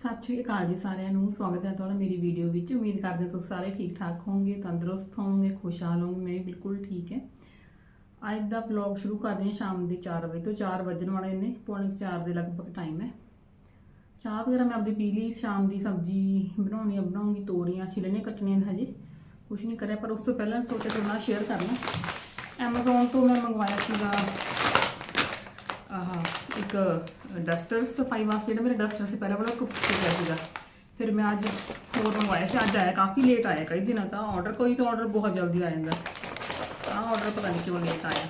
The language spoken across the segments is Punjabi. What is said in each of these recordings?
ਸਤਿ ਸ਼੍ਰੀ ਅਕਾਲ ਜੀ ਸਾਰਿਆਂ ਨੂੰ। ਸਵਾਗਤ ਹੈ ਤੁਹਾਡਾ ਮੇਰੀ ਵੀਡੀਓ ਵਿੱਚ। ਉਮੀਦ ਕਰਦੇ ਹਾਂ ਤੁਸੀਂ ਸਾਰੇ ਠੀਕ ਠਾਕ ਹੋਵੋਗੇ, ਤੰਦਰੁਸਤ ਹੋਵੋਗੇ, ਖੁਸ਼ਹਾਲ ਹੋਵੋਗੇ। ਮੈਂ ਬਿਲਕੁਲ ਠੀਕ ਹੈ। ਅੱਜ ਦਾ ਵਲੌਗ ਸ਼ੁਰੂ ਕਰਦੇ ਹਾਂ ਸ਼ਾਮ ਦੇ 4 ਵਜੇ ਤੋਂ। 4 ਵਜਣ ਵਾਲੇ ਨੇ, ਪੌਣੇ 4 ਦੇ ਲਗਭਗ ਟਾਈਮ ਹੈ। ਚਾਹ ਵਗੈਰਾ ਮੈਂ ਆਪਦੀ ਪੀ ਲਈ, ਸ਼ਾਮ ਦੀ ਸਬਜ਼ੀ ਬਣਾਉਣੀ ਆ, ਬਣਾਉਂਗੀ। ਤੋਰੀਆਂ ਛਿਲਣੇ ਕੱਟਣੇ ਨੇ ਹਜੇ। ਕੁਝ ਨਹੀਂ ਕਰਿਆ, ਪਰ ਉਸ ਤੋਂ ਪਹਿਲਾਂ ਸੋਚਿਆ ਤੁਹਾਡੇ ਨਾਲ ਸ਼ੇਅਰ ਕਰਨਾ। Amazon ਤੋਂ ਮੈਂ ਮੰਗਵਾਇਆ ਸੀਗਾ, ਆਹ ਇੱਕ ਡਸਟਰ ਸਫ਼ਾਈ ਵਾਸਤੇ ਜਿਹੜਾ ਮੇਰਾ ਡਸਟਰ ਸੀ, ਪਹਿਲਾਂ ਵਾਲਾ ਟੁੱਟ ਗਿਆ ਸੀਗਾ। ਫਿਰ ਮੈਂ ਅੱਜ ਹੋਰ ਮੰਗਵਾਇਆ ਸੀ, ਅੱਜ ਆਇਆ, ਕਾਫੀ ਲੇਟ ਆਇਆ ਕਈ ਦਿਨਾਂ ਤਾਂ। ਆਰਡਰ ਕੋਈ ਤਾਂ ਆਰਡਰ ਬਹੁਤ ਜਲਦੀ ਆ ਜਾਂਦਾ। ਆਹ ਆਰਡਰ ਪਤਾ ਨਹੀਂ ਕਿਉਂ ਲੇਟ ਆਇਆ।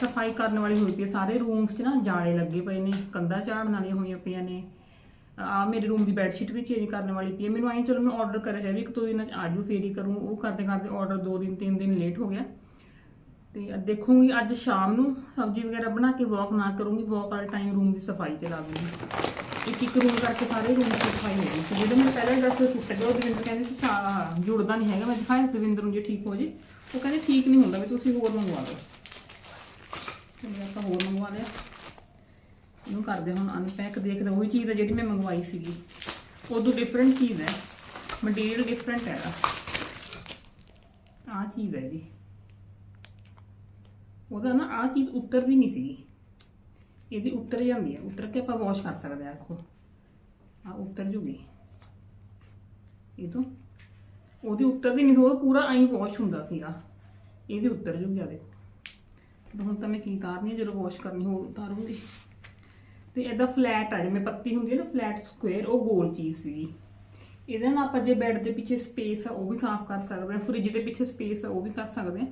ਸਫ਼ਾਈ ਕਰਨ ਵਾਲੀ ਹੋਈ ਪਈ ਸਾਰੇ ਰੂਮਸ 'ਚ ਨਾ ਜਾਲੇ ਲੱਗੇ ਪਏ ਨੇ, ਕੰਧਾਂ ਝਾੜਨ ਵਾਲੀਆਂ ਹੋਈਆਂ ਪਈਆਂ ਨੇ। ਆ ਮੇਰੇ ਰੂਮ ਦੀ ਬੈੱਡ ਸ਼ੀਟ ਵੀ ਚੇਂਜ ਕਰਨ ਵਾਲੀ ਪਈ ਹੈ ਮੈਨੂੰ ਐਂ, ਚਲੋ ਮੈਂ ਆਰਡਰ ਕਰਿਆ ਹੈ ਵੀ ਇੱਕ ਦੋ ਦਿਨਾਂ 'ਚ ਆਜੂ ਫੇਰ ਹੀ ਕਰੂੰ। ਉਹ ਕਰਦੇ ਕਰਦੇ ਆਰਡਰ ਦੋ ਦਿਨ, ਤਿੰਨ ਦਿਨ ਲੇਟ ਹੋ ਗਿਆ। ਤੇ ਅੱਜ ਦੇਖੂੰਗੀ ਅੱਜ ਸ਼ਾਮ ਨੂੰ ਸਬਜ਼ੀ ਵਗੈਰਾ ਬਣਾ ਕੇ ਵਾਕ ਨਾ ਕਰੂੰਗੀ ਵਾਕ ਵਾਲੇ ਟਾਈਮ ਰੂਮ ਦੀ ਸਫ਼ਾਈ ਤੇ ਲਾਉਂਗੀ ਇੱਕ ਇੱਕ ਰੂਮ ਕਰਕੇ ਸਾਰੇ ਰੂਮ ਦੀ ਸਫ਼ਾਈ ਹੋ ਗਈ ਤੇ ਜਿਹੜਾ ਮੇਰਾ ਪਹਿਲਾ ਡਰੈਸ ਟੁੱਟ ਗਿਆ ਉਹ ਦਵਿੰਦਰ ਕਹਿੰਦੇ ਸੀ ਸਾਰਾ ਜੁੜਦਾ ਨਹੀਂ ਹੈਗਾ, ਮੈਂ ਦਿਖਾਇਆ ਦਵਿੰਦਰ ਨੂੰ ਜੇ ਠੀਕ ਹੋ ਜੇ। ਉਹ ਕਹਿੰਦੇ, ਠੀਕ ਨਹੀਂ ਹੁੰਦਾ ਵੀ ਤੁਸੀਂ ਹੋਰ ਮੰਗਵਾ ਲਓ ਤੇ ਮੈਂ ਆਪਾਂ ਹੋਰ ਮੰਗਵਾ ਲਿਆ। ਇਹਨੂੰ ਕਰਦੇ ਹੁਣ ਅਨਪੈਕ ਦੇਖਦੇ ਉਹੀ ਚੀਜ਼ ਹੈ ਜਿਹੜੀ ਮੈਂ ਮੰਗਵਾਈ ਸੀਗੀ। ਉਦੋਂ ਡਿਫਰੈਂਟ ਚੀਜ਼ ਹੈ। ਮਟੀਰੀਅਲ ਡਿਫਰੈਂਟ ਹੈਗਾ। ਆਹ ਚੀਜ਼ ਹੈ ਜੀ। ਉਹਦਾ ਨਾ ਆਹ ਚੀਜ਼ ਉੱਤਰਦੀ ਨਹੀਂ ਸੀਗੀ। ਇਹਦੀ ਉੱਤਰ ਜਾਂਦੀ ਹੈ ਉੱਤਰ ਕੇ ਆਪਾਂ ਵਾਸ਼ ਕਰ ਸਕਦੇ ਆ ਦੇਖੋ ਆ ਉੱਤਰ ਜੂਗੀ। ਇਹ ਤੋਂ ਉਹਦੀ ਉੱਤਰਦੀ ਨਹੀਂ ਸੀ। ਉਹ ਪੂਰਾ ਐਂ ਵਾਸ਼ ਹੁੰਦਾ ਸੀਗਾ। ਇਹਦੀ ਉੱਤਰ ਜੂਗੀ ਆ ਦੇਖੋ। ਹੁਣ ਤਾਂ ਮੈਂ ਕੀ ਤਾਰਨੀ ਹੈ ਜਦੋਂ ਵਾਸ਼ ਕਰਨੀ ਹੋ ਉਤਾਰੂੰਗੀ ਤੇ ਇਹਦਾ ਫਲੈਟ ਆ, ਜਿਵੇਂ ਪੱਤੀ ਹੁੰਦੀ ਹੈ ਨਾ ਫਲੈਟ ਸਕੁਅਰ ਉਹ ਗੋਲ ਚੀਜ਼ ਸੀਗੀ। ਇਹਦੇ ਨਾਲ ਆਪਾਂ ਜੇ ਬੈੱਡ ਦੇ ਪਿੱਛੇ ਸਪੇਸ ਆ, ਉਹ ਵੀ ਸਾਫ਼ ਕਰ ਸਕਦੇ ਹਾਂ ਫ੍ਰਿਜ ਦੇ ਪਿੱਛੇ ਸਪੇਸ ਆ, ਉਹ ਵੀ ਕਰ ਸਕਦੇ ਹਾਂ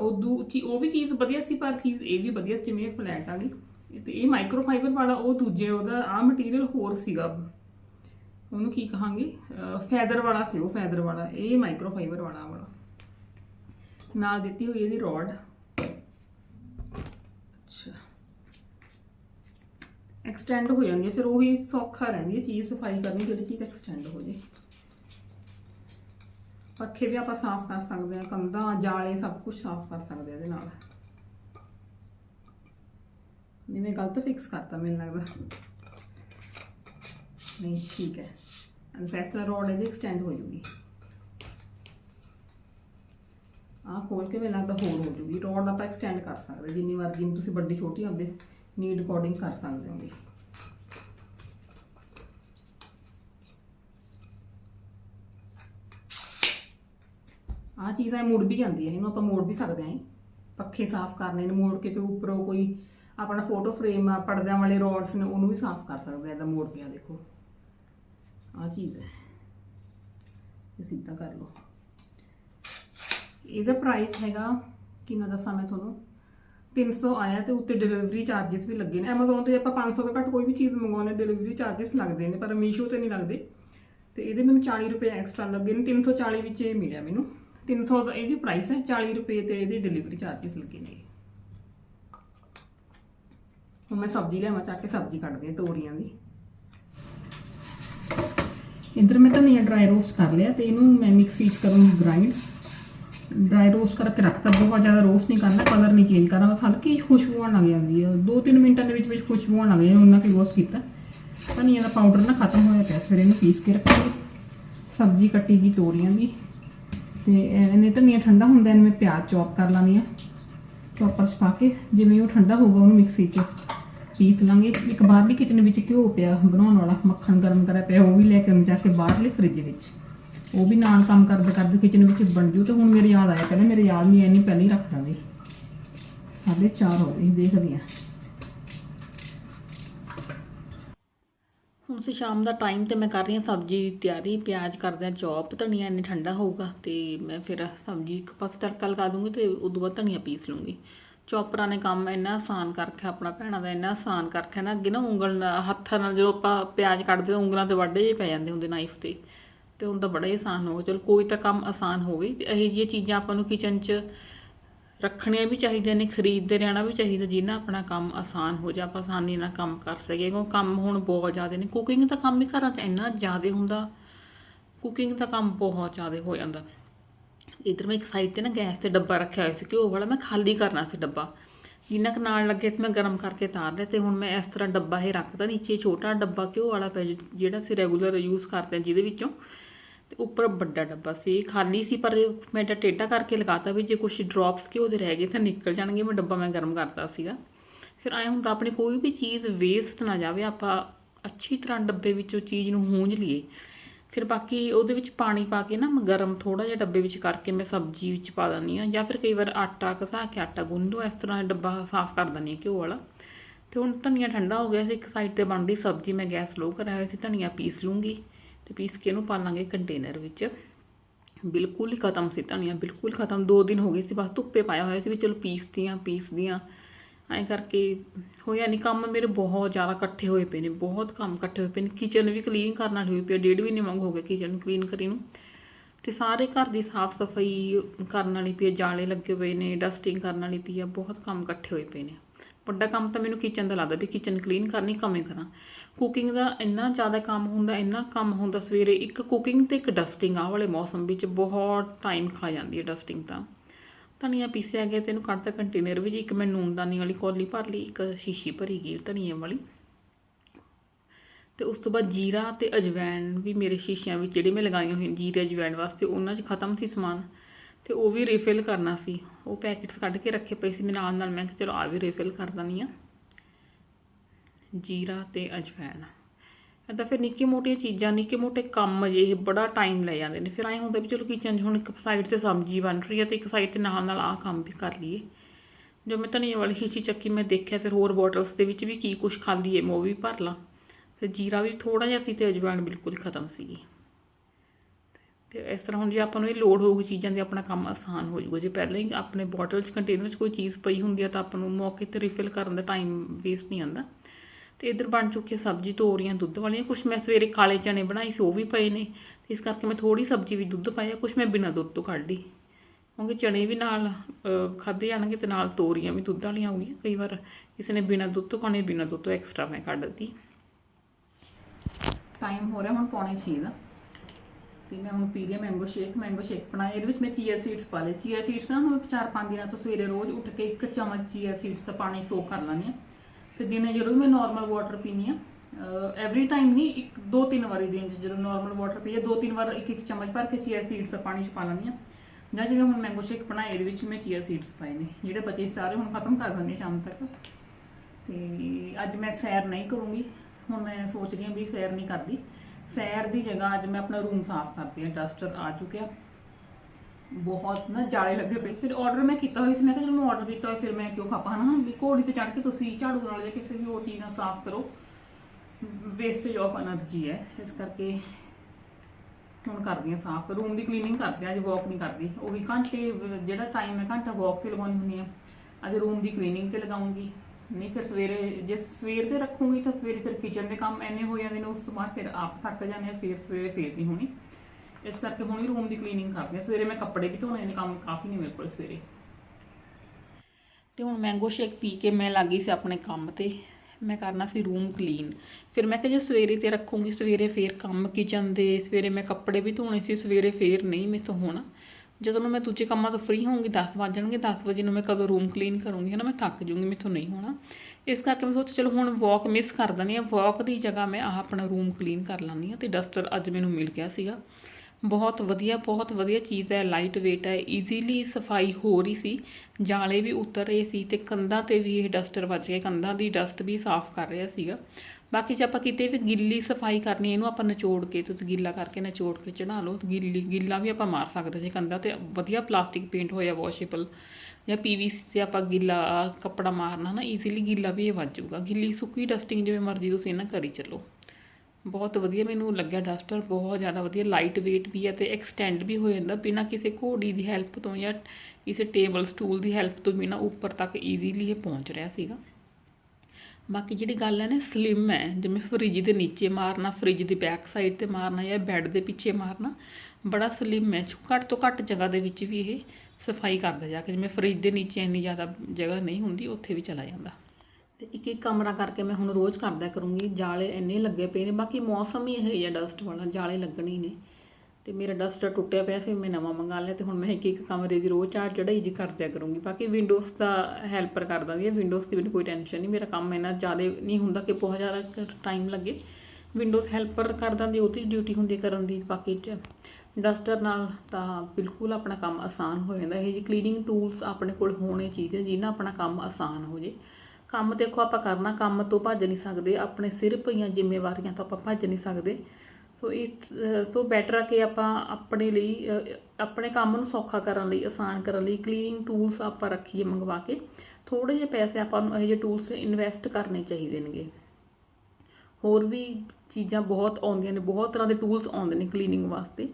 ਉਹ ਦੂ ਚੀ- ਉਹ ਵੀ ਚੀਜ਼ ਵਧੀਆ ਸੀ, ਪਰ ਚੀਜ਼ ਇਹ ਵੀ ਵਧੀਆ ਸੀ ਜਿਵੇਂ ਫਲੈਟ ਆ ਗਈ। ਤੇ ਇਹ ਮਾਈਕਰੋਫਾਈਬਰ ਵਾਲਾ ਉਹ ਦੂਜੇ ਉਹਦਾ ਆ ਮਟੀਰੀਅਲ ਹੋਰ ਸੀਗਾ। ਉਹਨੂੰ ਕੀ ਕਹਾਂਗੇ? ਫੈਦਰ ਵਾਲਾ ਸੀ ਉਹ ਫੈਦਰ ਵਾਲਾ। ਇਹ ਮਾਈਕਰੋ ਫਾਈਬਰ ਵਾਲਾ ਵਾਲਾ। ਨਾਲ ਦਿੱਤੀ ਹੋਈ ਇਹਦੀ ਰੋਡ ਅੱਛਾ। ਐਕਸਟੈਂਡ ਹੋ ਜਾਂਦੀ ਹੈ, ਫਿਰ ਉਹੀ ਸੌਖਾ ਰਹਿੰਦੀ ਹੈ ਚੀਜ਼ ਸਫ਼ਾਈ ਕਰਨੀ, ਜਿਹੜੀ ਚੀਜ਼ ਐਕਸਟੈਂਡ ਹੋ ਜੇ। ਪੱਖੇ ਵੀ ਆਪਾਂ ਸਾਫ਼ ਕਰ ਸਕਦੇ ਹਾਂ, ਕੰਧਾਂ, ਜਾਲੇ ਸਭ ਕੁਝ ਸਾਫ਼ ਕਰ ਸਕਦੇ ਹਾਂ ਇਹਦੇ ਨਾਲ। ਨਹੀਂ ਮੈਂ ਗਲਤ ਫਿਕਸ ਕਰਤਾ ਮੈਨੂੰ ਲੱਗਦਾ। ਨਹੀਂ, ਠੀਕ ਹੈ। ਅਨਫੈਸਟਰ ਰੋਡ ਇਹਦੀ ਐਕਸਟੈਂਡ ਹੋ ਜੂਗੀ। ਆਹ ਖੋਲ ਕੇ ਮੈਨੂੰ ਲੱਗਦਾ ਹੋਰ ਹੋ ਜੂਗੀ। ਰੋਡ ਆਪਾਂ ਐਕਸਟੈਂਡ ਕਰ ਸਕਦੇ ਜਿੰਨੀ ਮਰਜ਼ੀ ਤੁਸੀਂ ਵੱਡੀ ਛੋਟੀ ਆਪਦੇ ਨੀਡ ਅਕੋਰਡਿੰਗ ਕਰ ਸਕਦੇ ਹੋਗੇ। ਆਹ ਚੀਜ਼ ਐ ਮੁੜ ਵੀ ਜਾਂਦੀ ਹੈ ਇਹਨੂੰ ਆਪਾਂ ਮੋੜ ਵੀ ਸਕਦੇ ਹਾਂ ਪੱਖੇ ਸਾਫ਼ ਕਰਨੇ ਨੇ, ਮੋੜ ਕੇ ਕੋਈ ਉੱਪਰੋਂ ਕੋਈ ਆਪਣਾ ਫੋਟੋ ਫਰੇਮ ਆ, ਪਰਦਿਆਂ ਵਾਲੇ ਰੋਡਸ ਨੇ, ਉਹਨੂੰ ਵੀ ਸਾਫ਼ ਕਰ ਸਕਦੇ ਆ ਇਹਦਾ ਮੋੜ ਕੇ ਆ ਦੇਖੋ। ਆਹ ਚੀਜ਼ ਹੈ। ਇਹ ਸਿੱਧਾ ਕਰ ਲਓ। ਇਹਦਾ ਪ੍ਰਾਈਸ ਹੈਗਾ ਕਿੰਨਾ ਦੱਸਾਂ ਮੈਂ ਤੁਹਾਨੂੰ? 300 ਆਇਆ ਤੇ ਉੱਤੇ ਡਿਲੀਵਰੀ ਚਾਰजेस ਵੀ ਲੱਗੇ ਨੇ। Amazon ਤੇ ਆਪਾਂ 500 ਤੋਂ ਘੱਟ ਕੋਈ ਵੀ ਚੀਜ਼ ਮੰਗਾਉਣੇ ਡਿਲੀਵਰੀ ਚਾਰजेस ਲੱਗਦੇ ਨੇ, ਪਰ Meesho ਤੇ ਨਹੀਂ ਲੱਗਦੇ। ਤੇ ਇਹਦੇ ਮੈਨੂੰ 40 ਰੁਪਏ ਐਕਸਟਰਾ ਲੱਗੇ ਨੇ 340 ਵਿੱਚ ਇਹ ਮਿਲਿਆ ਮੈਨੂੰ। 300 ਦਾ ਇਹਦੀ ਪ੍ਰਾਈਸ ਹੈ 40 ਰੁਪਏ ਤੇ ਇਹਦੇ ਡਿਲੀਵਰੀ ਚਾਰजेस ਲੱਗੇ ਹੁਣ ਮੈਂ ਸਬਜ਼ੀ ਲਿਆਵਾਂ ਚੱਕ ਕੇ ਸਬਜ਼ੀ ਕੱਟਦੇ ਹਾਂ ਤੋਰੀਆਂ ਦੀ। ਇੱਧਰ ਮੈਂ ਧਨੀਆ ਡਰਾਈ ਰੋਸਟ ਕਰ ਲਿਆ ਤੇ ਇਹਨੂੰ ਮੈਂ ਮਿਕਸੀ 'ਚ ਕਰੂੰਗੀ ਗ੍ਰਾਈਂਡ ਡਰਾਈ ਰੋਸਟ ਕਰਕੇ ਰੱਖਤਾ, ਬਹੁਤ ਜ਼ਿਆਦਾ ਰੋਸਟ ਨਹੀਂ ਕਰਨਾ ਕਲਰ ਨਹੀਂ ਚੇਂਜ ਕਰਨਾ, ਬਸ ਹਲਕੀ ਖੁਸ਼ਬੂ ਆਉਣ ਲੱਗ ਜਾਂਦੀ ਹੈ 2-3 ਮਿੰਟਾਂ ਦੇ ਵਿੱਚ ਵਿੱਚ ਖੁਸ਼ਬੂ ਆਉਣ ਲੱਗ ਜਾਂਦੀ ਉਹਨਾਂ ਕਿ ਰੋਸਟ ਕੀਤਾ। ਧਨੀਆ ਦਾ ਪਾਊਡਰ ਨਾ ਖਤਮ ਹੋਇਆ ਪਿਆ, ਫਿਰ ਇਹਨੂੰ ਪੀਸ ਕੇ ਰੱਖਾਂਗੇ। ਸਬਜ਼ੀ ਕੱਟੀ ਗਈ ਤੋਰੀਆਂ ਦੀ। ਤੇ ਇਹਨੇ ਧਨੀਆ ਠੰਡਾ ਹੁੰਦਾ, ਇਹਨੂੰ ਮੈਂ ਪਿਆਜ਼ ਚੌਪ ਕਰ ਲਾਂਗੀ ਆ ਚੌਪਰ 'ਚ ਪਾ ਕੇ ਜਿਵੇਂ ਉਹ ਠੰਡਾ ਹੋਊਗਾ, ਉਹਨੂੰ ਮਿਕਸੀ 'ਚ ਪੀਸ ਲਾਂਗੇ। ਇੱਕ ਬਾਹਰਲੀ ਕਿਚਨ ਵਿੱਚ ਘਿਓ ਪਿਆ ਬਣਾਉਣ ਵਾਲਾ, ਮੱਖਣ ਗਰਮ ਕਰਿਆ ਪਿਆ, ਉਹ ਵੀ ਲੈ ਕੇ ਉਹਨੂੰ ਜਾ ਕੇ ਬਾਹਰਲੇ ਫ੍ਰਿਜ ਵਿੱਚ। ਉਹ ਵੀ ਨਾਲ ਕੰਮ ਕਰਦੇ ਕਰਦੇ ਕਿਚਨ ਵਿੱਚ ਬਣ ਜੂ ਤੇ ਹੁਣ ਮੇਰੇ ਯਾਦ ਆਇਆ, ਪਹਿਲਾਂ ਮੇਰੇ ਯਾਦ ਨਹੀਂ ਆਇਆ ਨਹੀਂ ਪਹਿਲਾਂ ਹੀ ਰੱਖ ਦਾਂਗੇ। ਸਾਢੇ ਚਾਰ ਹੋ ਗਏ ਦੇਖਦੀ ਆ ਹੁਣ ਸੇ ਸ਼ਾਮ ਦਾ ਟਾਈਮ ਤੇ ਮੈਂ ਕਰ ਰਹੀ ਹਾਂ ਸਬਜ਼ੀ ਦੀ ਤਿਆਰੀ, ਪਿਆਜ਼ ਕਰਦੇ ਆ ਚੌਪ, ਧਨੀਆ ਇੰਨੇ ਠੰਡਾ ਹੋਊਗਾ ਤੇ ਮੈਂ ਫਿਰ ਸਬਜ਼ੀ ਇੱਕ ਪਾਸੇ ਤੜਕਾ ਲਗਾ ਦੂੰਗੀ ਤੇ ਉਦੋਂ ਬਾਅਦ ਧਨੀਆ ਪੀਸ ਲੂੰਗੀ ਚੌਪਰਾਂ ਨੇ ਕੰਮ ਇੰਨਾ ਆਸਾਨ ਕਰਕੇ ਆਪਣਾ ਭੈਣਾਂ ਦਾ, ਇੰਨਾ ਆਸਾਨ ਕਰਕੇ ਨਾ ਅੱਗੇ ਨਾ ਉਂਗਲ ਨਾਲ ਹੱਥਾਂ ਨਾਲ ਜਦੋਂ ਆਪਾਂ ਪਿਆਜ਼ ਕੱਟਦੇ ਉਂਗਲਾਂ ਤੇ ਵੱਡੇ ਜਿਹੇ ਪੈ ਜਾਂਦੇ ਹੁੰਦੇ ਨਾਈਫ ਤੇ ਤੇ ਹੁਣ ਤਾਂ ਬੜਾ ਹੀ ਆਸਾਨ ਹੋ ਗਿਆ। ਚਲ ਕੋਈ ਤਾਂ ਕੰਮ ਆਸਾਨ ਹੋਵੇ ਤੇ ਇਹੋ ਜਿਹੀਆਂ ਚੀਜ਼ਾਂ ਆਪਾਂ ਨੂੰ ਕਿਚਨ 'ਚ ਰੱਖਣੀਆਂ ਵੀ ਚਾਹੀਦੀਆਂ ਨੇ, ਖਰੀਦਦੇ ਰਹਿਣਾ ਵੀ ਚਾਹੀਦਾ, ਜਿੰਨਾ ਆਪਣਾ ਕੰਮ ਆਸਾਨ ਹੋ ਜਾ ਆਪਾਂ ਆਸਾਨੀ ਨਾਲ ਕੰਮ ਕਰ ਸਕੀਏ। ਕਿਉਂਕਿ ਕੰਮ ਹੁਣ ਬਹੁਤ ਜ਼ਿਆਦਾ ਨੇ ਕੁਕਿੰਗ ਦਾ ਕੰਮ ਵੀ ਘਰਾਂ 'ਚ ਇੰਨਾ ਜ਼ਿਆਦਾ ਹੁੰਦਾ ਕੁਕਿੰਗ ਦਾ ਕੰਮ ਬਹੁਤ ਜ਼ਿਆਦਾ ਹੋ ਜਾਂਦਾ। ਇਧਰ ਮੈਂ ਇੱਕ ਸਾਈਡ ਤੇ ਨਾ ਗੈਸ ਤੇ ਡੱਬਾ ਰੱਖਿਆ ਹੋਇਆ ਸੀ, ਘਿਓ ਵਾਲਾ, ਮੈਂ ਖਾਲੀ ਕਰਨਾ ਸੀ ਡੱਬਾ। ਜਿੰਨਾ ਕੁ ਨਾਲ ਲੱਗੇ ਤੇ ਮੈਂ ਗਰਮ ਕਰਕੇ ਤਾਰ ਲਿਆ ਤੇ ਹੁਣ ਮੈਂ ਇਸ ਤਰ੍ਹਾਂ ਡੱਬਾ ਇਹ ਰੱਖਦਾ ਨੀਚੇ ਛੋਟਾ ਡੱਬਾ ਘਿਓ ਵਾਲਾ ਪੈ ਜਿ- ਜਿਹੜਾ ਅਸੀਂ ਰੈਗੂਲਰ ਯੂਜ਼ ਕਰਦੇ ਹਾਂ ਜਿਹਦੇ ਵਿੱਚੋਂ। ਤੇ ਉੱਪਰ ਵੱਡਾ ਡੱਬਾ ਸੀ। ਇਹ ਖਾਲੀ ਸੀ, ਪਰ ਇਹ ਮੈਂ ਤਾਂ ਟੇਢਾ ਕਰਕੇ ਲਗਾਤਾ ਵੀ ਜੇ ਕੁਝ ਡ੍ਰੌਪਸ ਘਿਓ ਦੇ ਰਹਿ ਗਏ ਤਾਂ ਨਿਕਲ ਜਾਣਗੇ। ਮੈਂ ਡੱਬਾ ਮੈਂ ਗਰਮ ਕਰਤਾ ਸੀਗਾ। ਫਿਰ ਐਂ ਹੁੰਦਾ ਆਪਣੀ ਕੋਈ ਵੀ ਚੀਜ਼ ਵੇਸਟ ਨਾ ਜਾਵੇ, ਆਪਾਂ ਅੱਛੀ ਤਰ੍ਹਾਂ ਡੱਬੇ ਵਿੱਚੋਂ ਚੀਜ਼ ਨੂੰ ਹੂੰਝ ਲਈਏ। ਫਿਰ ਬਾਕੀ ਉਹਦੇ ਵਿੱਚ ਪਾਣੀ ਪਾ ਕੇ ਨਾ, ਮੈਂ ਗਰਮ ਥੋੜਾ ਜਿਹਾ ਡੱਬੇ ਵਿੱਚ ਕਰਕੇ ਮੈਂ ਸਬਜ਼ੀ ਵਿੱਚ ਪਾ ਦਿੰਦੀ ਆ ਜਾਂ ਫਿਰ ਕਈ ਵਾਰ ਆਟਾ ਘਸਾ ਕੇ ਆਟਾ ਗੁੰਨ ਲਓ ਇਸ ਤਰ੍ਹਾਂ ਡੱਬਾ ਸਾਫ਼ ਕਰ ਦਿੰਦੀ ਆ ਘਿਓ ਵਾਲਾ। ਤੇ ਹੁਣ ਧਨੀਆ ਠੰਡਾ ਹੋ ਗਿਆ ਸੀ, ਇੱਕ ਸਾਈਡ ਤੇ ਬਣ ਰਹੀ ਸਬਜ਼ੀ ਮੈਂ ਗੈਸ ਲੋ ਕਰਾਇਆ ਹੋਇਆ ਸੀ, ਧਨੀਆ ਪੀਸ ਲੂੰਗੀ ਤੇ ਪੀਸ ਕੇ ਇਹਨੂੰ ਪਾ ਲਾਂਗੇ ਕੰਟੇਨਰ ਵਿੱਚ। ਬਿਲਕੁਲ ਹੀ ਖਤਮ ਸੀ ਧਨੀਆ ਬਿਲਕੁਲ ਖਤਮ। ਦੋ ਦਿਨ ਹੋ ਗਏ ਸੀ ਬਸ ਧੁੱਪੇ ਪਾਇਆ ਹੋਇਆ ਸੀ ਵੀ ਚਲੋ ਪੀਸਦੀਆਂ ਪੀਸਦੀਆਂ ਐਂ ਕਰਕੇ ਹੋਇਆ ਨਹੀਂ ਕੰਮ ਮੇਰੇ ਬਹੁਤ ਜ਼ਿਆਦਾ ਇਕੱਠੇ ਹੋਏ ਪਏ ਨੇ ਬਹੁਤ ਕੰਮ ਇਕੱਠੇ ਹੋਏ ਪਏ ਨੇ। ਕਿਚਨ ਵੀ ਕਲੀਨ ਕਰਨ ਵਾਲੀ ਹੋਈ ਪਈ ਆ, ਡੇਢ ਮਹੀਨੇ ਵਾਂਗ ਹੋ ਗਏ ਕਿਚਨ ਕਲੀਨ ਕਰੀ ਨੂੰ। ਤੇ ਸਾਰੇ ਘਰ ਦੀ ਸਾਫ਼ ਸਫ਼ਾਈ ਕਰਨ ਵਾਲੀ ਪਈ ਜਾਲੇ ਲੱਗੇ ਹੋਏ ਨੇ ਡਸਟਿੰਗ ਕਰਨ ਵਾਲੀ ਪਈ ਆ ਬਹੁਤ ਕੰਮ ਇਕੱਠੇ ਹੋਏ ਪਏ ਨੇ। ਵੱਡਾ ਕੰਮ ਤਾਂ ਮੈਨੂੰ ਕਿਚਨ ਦਾ ਲੱਗਦਾ ਵੀ ਕਿਚਨ ਕਲੀਨ ਕਰਨੀ, ਕਵੇਂ ਕਰਾਂ। ਕੁਕਿੰਗ ਦਾ ਇੰਨਾ ਜ਼ਿਆਦਾ ਕੰਮ ਹੁੰਦਾ, ਇੰਨਾ ਕੰਮ ਹੁੰਦਾ ਸਵੇਰੇ, ਇੱਕ ਕੁਕਿੰਗ ਤੇ ਇੱਕ ਡਸਟਿੰਗ ਆਹ ਵਾਲੇ ਮੌਸਮ ਵਿੱਚ ਬਹੁਤ ਟਾਈਮ ਖਾ ਜਾਂਦੀ ਹੈ ਡਸਟਿੰਗ ਤਾਂ। ਧਨੀਆ ਪੀਸਿਆ ਗਿਆ ਤੇ ਇਹਨੂੰ ਕੱਢਤਾ ਕੰਟੇਨਰ ਵਿੱਚ, ਇੱਕ ਮੈਂ ਨੂਨਦਾਨੀ ਵਾਲੀ ਕੌਲੀ ਭਰ ਲਈ, ਇੱਕ ਸ਼ੀਸ਼ੀ ਭਰੀ ਗਈ ਧਨੀਆ ਵਾਲੀ। ਤੇ ਉਸ ਤੋਂ ਬਾਅਦ ਜੀਰਾ ਤੇ ਅਜਵਾਇਣ ਵੀ ਮੇਰੇ ਸ਼ੀਸ਼ਿਆਂ ਵਿੱਚ, ਜਿਹੜੇ ਮੈਂ ਲਗਾਈਆਂ ਹੋਈਆਂ, ਜੀਰੇ ਅਜਵਾਇਣ ਵਾਸਤੇ, ਉਹਨਾਂ 'ਚ ਖਤਮ ਸੀ ਸਮਾਨ। ਤੇ ਉਹ ਵੀ ਰੀਫਿਲ ਕਰਨਾ ਸੀ। ਉਹ ਪੈਕੇਟਸ ਕੱਢ ਕੇ ਰੱਖੇ ਪਏ ਸੀ ਮੈਂ ਨਾਲ ਨਾਲ। ਮੈਂ ਕਿਹਾ ਚਲੋ ਆ ਵੀ ਰੀਫਿਲ ਕਰ ਦਿੰਦੀ ਆ ਜੀਰਾ ਤੇ ਅਜਵਾਇਣ ਇੱਦਾਂ ਫਿਰ ਨਿੱਕੀ ਮੋਟੀਆਂ ਚੀਜ਼ਾਂ, ਨਿੱਕੇ ਮੋਟੇ ਕੰਮ ਅਜੇ ਇਹ ਬੜਾ ਟਾਈਮ ਲੈ ਜਾਂਦੇ ਨੇ। ਫਿਰ ਐਂ ਹੁੰਦਾ ਵੀ ਚਲੋ ਕਿਚਨ 'ਚ ਹੁਣ ਇੱਕ ਸਾਈਡ ਤੇ ਸਬਜ਼ੀ ਬਣ ਰਹੀ ਹੈ ਤੇ ਇੱਕ ਸਾਈਡ ਤੇ ਨਾਲ ਨਾਲ ਆਹ ਕੰਮ ਵੀ ਕਰ ਲਈਏ। ਜੋ ਮੈਂ ਧਨੀਆ ਵਾਲੀ ਸ਼ੀਸ਼ੀ ਚੱਕੀ ਮੈਂ ਦੇਖਿਆ, ਫਿਰ ਹੋਰ ਬੋਟਲਸ ਦੇ ਵਿੱਚ ਵੀ ਕੀ ਕੁਝ ਖਾਲੀ ਹੈ ਮੈਂ ਉਹ ਵੀ ਭਰ ਲਾਂ। ਤੇ ਜੀਰਾ ਵੀ ਥੋੜਾ ਜਿਹਾ ਸੀ ਤੇ ਅਜਵਾਇਣ ਬਿਲਕੁਲ ਹੀ ਖਤਮ ਸੀਗੀ। ਤੇ ਇਸ ਤਰ੍ਹਾਂ ਹੁਣ ਜੇ ਆਪਾਂ ਨੂੰ ਇਹ ਲੋਡ ਹੋਊਗੀ ਚੀਜ਼ਾਂ ਦੀ ਆਪਣਾ ਕੰਮ ਆਸਾਨ ਹੋ ਜਾਊਗਾ। ਜੇ ਪਹਿਲਾਂ ਹੀ ਆਪਣੇ ਬੋਟਲ 'ਚ ਕੰਟੇਨਰ 'ਚ ਕੋਈ ਚੀਜ਼ ਪਈ ਹੁੰਦੀ ਆ ਤਾਂ ਆਪਾਂ ਨੂੰ ਮੌਕੇ ਤੇ ਰੀਫਿਲ ਕਰਨ ਦਾ ਟਾਈਮ ਵੇਸਟ ਨਹੀਂ ਆਉਂਦਾ। ਤੇ ਇਧਰ ਬਣ ਚੁੱਕੀ ਹੈ ਸਬਜ਼ੀ ਤੋਰੀਆਂ ਦੁੱਧ ਵਾਲੀਆਂ ਕੁਝ ਮੈਂ ਸਵੇਰੇ ਕਾਲੇ ਚਨੇ ਬਣਾਈ ਸੀ ਉਹ ਵੀ ਪਏ ਨੇ। ਇਸ ਕਰਕੇ ਮੈਂ ਥੋੜੀ ਸਬਜ਼ੀ ਵੀ ਦੁੱਧ ਪਾਇਆ ਕੁਝ ਮੈਂ ਬਿਨਾਂ ਦੁੱਧ ਤੋਂ ਕੱਢ ਲਈ। ਕਿਉਂਕਿ ਚਣੇ ਵੀ ਨਾਲ ਅਹ, ਖਾਧੇ ਜਾਣਗੇ ਤੇ ਨਾਲ ਤੋਰੀਆਂ ਵੀ ਦੁੱਧ ਵਾਲੀਆਂ ਆਉਣੀਆਂ ਕਈ ਵਾਰ। ਕਿਸੇ ਨੇ ਬਿਨਾਂ ਦੁੱਧ ਤੋਂ ਖਾਣੇ ਬਿਨਾਂ ਦੁੱਧ ਤੋਂ ਐਕਸਟਰਾ ਮੈਂ ਕੱਢ ਦਿੱਤੀ ਟਾਈਮ ਹੋ ਰਿਹਾ ਹੁਣ ਪੌਣੇ 6 ਦਾ। ਤੇ ਮੈਂ ਹੁਣ ਪੀ ਲਿਆ ਮੈਂਗੋ ਸ਼ੇਕ ਮੈਂਗੋ ਸ਼ੇਕ ਬਣਾਇਆ ਇਹਦੇ ਵਿੱਚ ਮੈਂ ਚੀਆ ਸੀਡਸ ਪਾ ਲਏ। ਚੀਆ ਸੀਡਸ ਨਾ ਮੈਂ 4-5 ਦਿਨਾਂ ਤੋਂ ਸਵੇਰੇ ਰੋਜ਼ ਉੱਠ ਕੇ ਇੱਕ ਚਮਚ ਚੀਆ ਸੀਡਸ ਦਾ ਪਾਣੀ ਸੋਕ ਕਰ ਲੈਂਦੀ ਹਾਂ। ਫਿਰ ਦਿਨੇ ਜਦੋਂ ਵੀ ਮੈਂ ਨਾਰਮਲ ਵਾਟਰ ਪੀਨੀ ਆ ਐਵਰੀ ਟਾਈਮ ਨਹੀਂ, ਇੱਕ ਦੋ ਤਿੰਨ ਵਾਰੀ ਦਿਨ ਚ ਜਦੋਂ ਨਾਰਮਲ ਵਾਟਰ ਪੀਏ, ਦੋ ਤਿੰਨ ਵਾਰ ਇੱਕ ਇੱਕ ਚਮਚ ਭਰ ਕੇ ਚੀਆ ਸੀਡਸ ਦਾ ਪਾਣੀ ਚ ਪਾ ਲੈਂਦੀ ਆ ਜਾਂ ਜਿਵੇਂ ਹੁਣ ਮੈਂਗੋ ਸ਼ੇਕ ਬਣਾਇਆ ਇਹਦੇ ਵਿੱਚ ਮੈਂ ਚੀਆ ਸੀਡਸ ਪਾਏ ਨੇ, ਜਿਹੜੇ ਬਚੇ ਸਾਰੇ ਹੁਣ ਖਤਮ ਕਰ ਦਿੰਦੇ ਸ਼ਾਮ ਤੱਕ। ਤੇ ਅੱਜ ਮੈਂ ਸੈਰ ਨਹੀਂ ਕਰੂੰਗੀ, ਹੁਣ ਮੈਂ ਸੋਚ ਰਹੀ ਹਾਂ ਵੀ ਸੈਰ ਨਹੀਂ ਕਰਦੀ। ਸੈਰ ਦੀ ਜਗ੍ਹਾ ਅੱਜ ਮੈਂ ਆਪਣਾ ਰੂਮ ਸਾਫ਼ ਕਰਦੀ ਹਾਂ, ਡਸਟਰ ਆ ਚੁੱਕਿਆ। ਬਹੁਤ ਨਾ ਜਾਲੇ ਲੱਗੇ ਪਏ। ਫਿਰ ਆਰਡਰ ਮੈਂ ਕੀਤਾ ਹੋਈ ਸੀ, ਮੈਂ ਕਿਹਾ ਚਲੋ ਮੈਂ ਆਰਡਰ ਕੀਤਾ ਹੋਇਆ, ਫਿਰ ਮੈਂ ਕਿਉਂ ਖਾਪਾ ਨਾ ਵੀ ਘੋੜੀ ਤੇ ਚੜ ਕੇ ਤੁਸੀਂ ਝਾੜੂ ਨਾਲ ਜਾਂ ਕਿਸੇ ਵੀ ਹੋਰ ਚੀਜ਼ ਨਾਲ ਸਾਫ਼ ਕਰੋ। ਵੇਸਟੇਜ ਆਫ એનર્ਜੀ ਹੈ, ਇਸ ਕਰਕੇ ਹੁਣ ਕਰਦੀ ਹਾਂ ਸਾਫ਼। ਰੂਮ ਦੀ ਕਲੀਨਿੰਗ ਕਰਦੇ ਆ ਅੱਜ ਵਾਕ ਨਹੀਂ ਕਰਦੀ। ਵੀ ਘੰਟੇ, ਜਿਹੜਾ ਟਾਈਮ ਹੈ, ਘੰਟਾ ਵਾਕ ਤੇ ਲਗਾਉਣੀ ਹੁੰਦੀ ਆ ਅੱਜ ਰੂਮ ਦੀ ਕਲੀਨਿੰਗ ਤੇ ਲਗਾਉਂਗੀ। ਨਹੀਂ, ਫਿਰ ਸਵੇਰੇ, ਜੇ ਸਵੇਰ ਤੇ ਰੱਖੂੰਗੀ ਤਾਂ ਸਵੇਰੇ ਫਿਰ ਕਿਚਨ ਦੇ ਕੰਮ ਐਨੇ ਹੋ ਜਾਂਦੇ ਨੇ, ਉਸ ਤੋਂ ਬਾਅਦ ਫਿਰ ਆਪ ਥੱਕ ਜਾਂਦੇ ਆ, ਫਿਰ ਸਵੇਰੇ ਫੇਰ ਨਹੀਂ ਹੋਣੀ। ਇਸ ਕਰਕੇ ਹੁਣੀ ਰੂਮ ਦੀ ਕਲੀਨਿੰਗ ਕਰਦੀ ਹਾਂ ਸਵੇਰੇ ਮੈਂ ਕੱਪੜੇ ਵੀ ਧੋਣੇ ਨੇ, ਕੰਮ ਕਾਫੀ ਨੇ ਮੇਰੇ ਕੋਲ ਸਵੇਰੇ। ਤੇ ਹੁਣ ਮੈਂਗੋ ਸ਼ੇਕ ਪੀ ਕੇ ਮੈਂ ਲੱਗੀ ਸੀ ਆਪਣੇ ਕੰਮ ਤੇ। ਮੈਂ ਕਰਨਾ ਸੀ ਰੂਮ ਕਲੀਨ ਫਿਰ ਮੈਂ ਕਿਹਾ ਜੇ ਸਵੇਰੇ ਤੇ ਰੱਖੂੰਗੀ, ਸਵੇਰੇ ਫੇਰ ਕੰਮ ਕਿਚਨ ਦੇ, ਸਵੇਰੇ ਮੈਂ ਕੱਪੜੇ ਵੀ ਧੋਣੇ ਸੀ, ਸਵੇਰੇ ਫੇਰ ਨਹੀਂ ਮੇਰੇ ਤੋਂ ਹੋਣਾ। ਜਦੋਂ ਨੂੰ ਮੈਂ ਦੂਜੇ ਕੰਮਾਂ ਤੋਂ ਫ੍ਰੀ ਹੋਊਂਗੀ 10 ਵਜ ਜਾਣਗੇ 10 ਵਜੇ ਨੂੰ ਮੈਂ ਕਦੋਂ ਰੂਮ ਕਲੀਨ ਕਰੂੰਗੀ ਹੈ ਨਾ ਮੈਂ ਥੱਕ ਜੂੰਗੀ ਮੇਥੋਂ ਨਹੀਂ ਹੋਣਾ। ਇਸ ਕਰਕੇ ਮੈਂ ਸੋਚਿਆ, ਚਲੋ ਹੁਣ ਵਾਕ ਮਿਸ ਕਰ ਦਿੰਦੀ ਆ ਵਾਕ ਦੀ ਜਗ੍ਹਾ ਮੈਂ ਆਹ ਆਪਣਾ ਰੂਮ ਕਲੀਨ ਕਰ ਲੈਂਦੀ ਆ ਤੇ ਡਸਟਰ ਅੱਜ ਮੈਨੂੰ ਮਿਲ ਗਿਆ ਸੀਗਾ। ਬਹੁਤ ਵਧੀਆ ਬਹੁਤ ਵਧੀਆ ਚੀਜ਼ ਹੈ ਲਾਈਟ weight ਹੈ ਈਜ਼ੀਲੀ ਸਫ਼ਾਈ ਹੋ ਰਹੀ ਸੀ। ਜਾਲੇ ਵੀ ਉਤਰ ਰਹੇ ਸੀ ਤੇ ਕੰਧਾਂ ਤੇ ਵੀ ਇਹ ਡਸਟਰ ਵੱਜ ਗਿਆ, ਕੰਧਾਂ ਦੀ ਡਸਟ ਵੀ ਸਾਫ਼ ਕਰ ਰਿਹਾ ਸੀਗਾ। ਬਾਕੀ ਜੇ ਆਪਾਂ ਕਿਤੇ ਵੀ ਗਿੱਲੀ ਸਫ਼ਾਈ ਕਰਨੀ ਇਹਨੂੰ ਆਪਾਂ ਨਿਚੋੜ ਕੇ, ਤੁਸੀਂ ਗਿੱਲਾ ਕਰਕੇ ਨਿਚੋੜ ਕੇ ਚੜਾ ਲਓ ਗਿੱਲੀ, ਗਿੱਲਾ ਵੀ ਆਪਾਂ ਮਾਰ ਸਕਦੇ ਜੇ ਕੰਧਾਂ ਤੇ। ਵਧੀਆ ਪਲਾਸਟਿਕ ਪੇਂਟ ਹੋਇਆ ਵਾਸ਼ੇਬਲ ਜਾਂ ਪੀਵੀਸੀ ਤੇ ਆਪਾਂ ਗਿੱਲਾ ਕੱਪੜਾ ਮਾਰਨਾ ਨਾ ਈਜ਼ੀਲੀ ਗਿੱਲਾ ਵੀ ਇਹ ਵੱਜ ਜਾਊਗਾ। ਗਿੱਲੀ ਸੁੱਕੀ ਡਸਟਿੰਗ ਜਿਵੇਂ ਮਰਜ਼ੀ ਤੁਸੀਂ ਨਾ ਕਰੀ ਚੱਲੋ। ਬਹੁਤ ਵਧੀਆ ਮੈਨੂੰ ਲੱਗਿਆ ਡਸਟਰ ਬਹੁਤ ਜ਼ਿਆਦਾ ਵਧੀਆ ਲਾਈਟ weight ਵੀ ਹੈ ਤੇ ਐਕਸਟੈਂਡ ਵੀ ਹੋ ਜਾਂਦਾ, ਬਿਨਾਂ ਕਿਸੇ ਘੋੜੀ ਦੀ ਹੈਲਪ ਤੋਂ ਜਾਂ ਕਿਸੇ ਟੇਬਲ ਸਟੂਲ ਦੀ ਹੈਲਪ ਤੋਂ ਬਿਨਾਂ ਉੱਪਰ ਤੱਕ ਈਜ਼ੀਲੀ ਇਹ ਪਹੁੰਚ ਰਿਹਾ ਸੀਗਾ। ਬਾਕੀ ਜਿਹੜੀ ਗੱਲ ਹੈ ਨਾ ਸਲਿਮ ਹੈ। ਜਿਵੇਂ ਫ੍ਰਿਜ ਦੇ ਨੀਚੇ ਮਾਰਨਾ ਫ੍ਰਿਜ ਦੀ ਬੈਕ ਸਾਈਡ ਤੇ ਮਾਰਨਾ ਜਾਂ ਬੈੱਡ ਦੇ ਪਿੱਛੇ ਮਾਰਨਾ, ਬੜਾ ਸਲਿਮ ਹੈ। ਘੱਟ ਤੋਂ ਘੱਟ ਜਗ੍ਹਾ ਦੇ ਵਿੱਚ ਵੀ ਇਹ ਸਫ਼ਾਈ ਕਰਦਾ ਜਾ ਕੇ। ਜਿਵੇਂ ਫ੍ਰਿਜ ਦੇ ਨੀਚੇ ਇੰਨੀ ਜ਼ਿਆਦਾ ਜਗ੍ਹਾ ਨਹੀਂ ਹੁੰਦੀ, ਉੱਥੇ ਵੀ ਚਲਾ ਜਾਂਦਾ। ਤੇ ਇੱਕ ਇੱਕ ਕਮਰਾ ਕਰਕੇ ਮੈਂ ਹੁਣ ਰੋਜ਼ ਕਰਦਾ ਕਰੂੰਗੀ। ਜਾਲੇ ਇੰਨੇ ਲੱਗੇ ਪਏ ਨੇ। ਬਾਕੀ ਮੌਸਮ ਹੀ ਇਹ ਜਿਹਾ ਡਸਟ ਵਾਲਾ, ਜਾਲੇ ਲੱਗਣੇ ਹੀ ਨੇ। ਤੇ ਮੇਰਾ ਡਸਟਰ ਟੁੱਟਿਆ ਪਿਆ ਫਿਰ ਮੈਂ ਨਵਾਂ ਮੰਗਾ ਲਿਆ ਤੇ ਹੁਣ ਮੈਂ ਇੱਕ ਇੱਕ ਕਮਰੇ ਦੀ ਰੋਜ਼ ਝਾੜ ਚੜਾਈ ਜੀ ਕਰ ਦਿਆ ਕਰੂੰਗੀ। ਬਾਕੀ ਵਿੰਡੋਜ਼ ਦਾ ਹੈਲਪਰ ਕਰ ਦਿੰਦੀ ਹੈ ਵਿੰਡੋਜ਼ ਦੀ ਮੈਨੂੰ ਕੋਈ ਟੈਨਸ਼ਨ ਨਹੀਂ, ਮੇਰਾ ਕੰਮ ਇੰਨਾ ਜ਼ਿਆਦਾ ਨਹੀਂ ਹੁੰਦਾ ਕਿ ਬਹੁਤ ਜ਼ਿਆਦਾ ਟਾਈਮ ਲੱਗੇ। ਵਿੰਡੋਜ਼ ਹੈਲਪਰ ਕਰ ਦਿੰਦੀ ਉਹਦੀ ਡਿਊਟੀ ਹੁੰਦੀ ਕਰਨ ਦੀ, ਬਾਕੀ ਡਸਟਰ ਨਾਲ ਤਾਂ ਬਿਲਕੁਲ ਆਪਣਾ ਕੰਮ ਆਸਾਨ ਹੋ ਜਾਂਦਾ। ਇਹ ਜੀ ਕਲੀਨਿੰਗ ਟੂਲਸ ਆਪਣੇ ਕੋਲ ਹੋਣੇ ਚਾਹੀਦੇ ਜਿਹਨਾਂ ਆਪਣਾ ਕੰਮ ਆਸਾਨ ਹੋ ਜੇ। ਕੰਮ ਦੇਖੋ ਆਪਾਂ ਕਰਨਾ, ਕੰਮ ਤੋਂ ਭੱਜ ਨਹੀਂ ਸਕਦੇ, ਆਪਣੇ ਸਿਰ ਪਈਆਂ ਜ਼ਿੰਮੇਵਾਰੀਆਂ ਤੋਂ ਆਪਾਂ ਭੱਜ ਨਹੀਂ ਸਕਦੇ। ਸੋ ਇਸ ਸੋ ਬੈਟਰ ਆ ਕਿ ਆਪਾਂ ਆਪਣੇ ਲਈ ਆਪਣੇ ਕੰਮ ਨੂੰ ਸੌਖਾ ਕਰਨ ਲਈ, ਆਸਾਨ ਕਰਨ ਲਈ ਕਲੀਨਿੰਗ ਟੂਲਸ ਆਪਾਂ ਰੱਖੀਏ ਮੰਗਵਾ ਕੇ। ਥੋੜੇ ਜਿਹੇ ਪੈਸੇ ਆਪਾਂ ਨੂੰ ਇਹੋ ਜਿਹੇ ਟੂਲਸ ਇਨਵੈਸਟ ਕਰਨੇ ਚਾਹੀਦੇ ਨੇਗੇ। ਹੋਰ ਵੀ ਚੀਜ਼ਾਂ ਬਹੁਤ ਆਉਂਦੀਆਂ ਨੇ, ਬਹੁਤ ਤਰ੍ਹਾਂ ਦੇ ਟੂਲਸ ਆਉਂਦੇ ਨੇ ਕਲੀਨਿੰਗ ਵਾਸਤੇ।